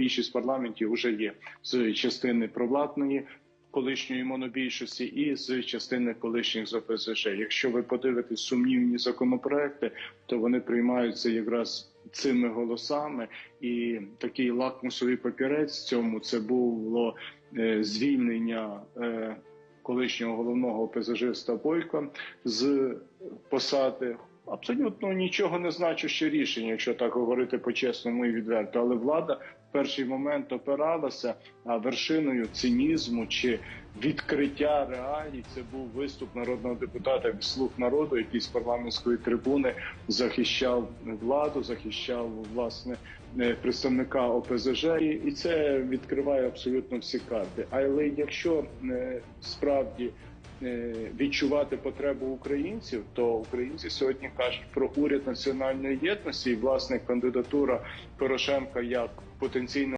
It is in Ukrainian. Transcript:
Більшість парламентів вже є з частини провладної колишньої монобільшості і з частини колишніх з ОПЗЖ. Якщо ви подивитесь сумнівні законопроекти, то вони приймаються якраз цими голосами, і такий лакмусовий папірець цьому це було е, звільнення. Е, Колишнього головного ОПЗЖиста Бойка з посади абсолютно нічого не значуще рішення, якщо так говорити по-чесному і відверто. Але влада в перший момент опиралася, а вершиною цинізму чи відкриття реалій це був виступ народного депутата від слуг народу, який з парламентської трибуни захищав владу, захищав власне е, представника ОПЗЖ, і це відкриває абсолютно всі карти. Але якщо е, справді відчувати потребу українців, то українці сьогодні кажуть про уряд національної єдності, і власне кандидатура Порошенка як потенційно.